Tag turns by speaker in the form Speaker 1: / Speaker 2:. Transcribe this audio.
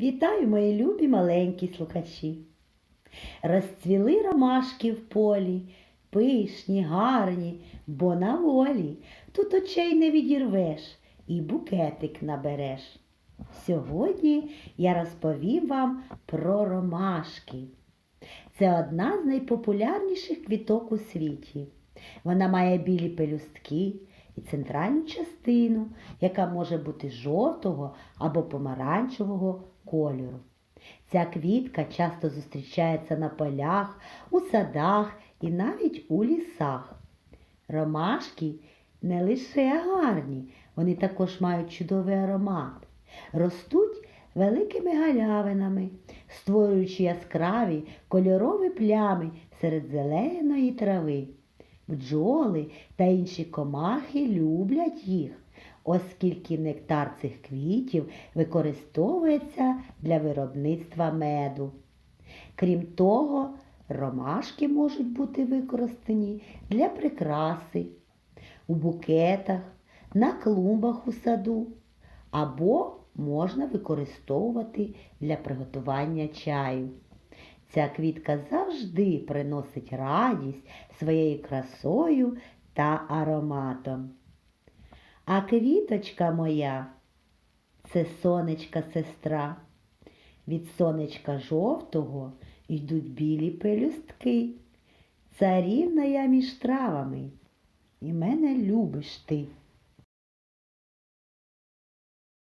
Speaker 1: Вітаю, мої любі маленькі слухачі. Розцвіли ромашки в полі, пишні, гарні, бо на волі. Тут очей не відірвеш і букетик набереш. Сьогодні я розповім вам про ромашки. Це одна з найпопулярніших квіток у світі. Вона має білі пелюстки і центральну частину, яка може бути жовтого або помаранчевого кольору. Ця квітка часто зустрічається на полях, у садах і навіть у лісах. Ромашки не лише гарні, вони також мають чудовий аромат. Ростуть великими галявинами, створюючи яскраві кольорові плями серед зеленої трави. Бджоли та інші комахи люблять їх, оскільки нектар цих квітів використовується для виробництва меду. Крім того, ромашки можуть бути використані для прикраси, у букетах, на клумбах у саду або можна використовувати для приготування чаю. Ця квітка завжди приносить радість своєю красою та ароматом. А квіточка моя це сонечка сестра. Від сонечка жовтого йдуть білі пелюстки. Царівна я між травами, і мене любиш ти.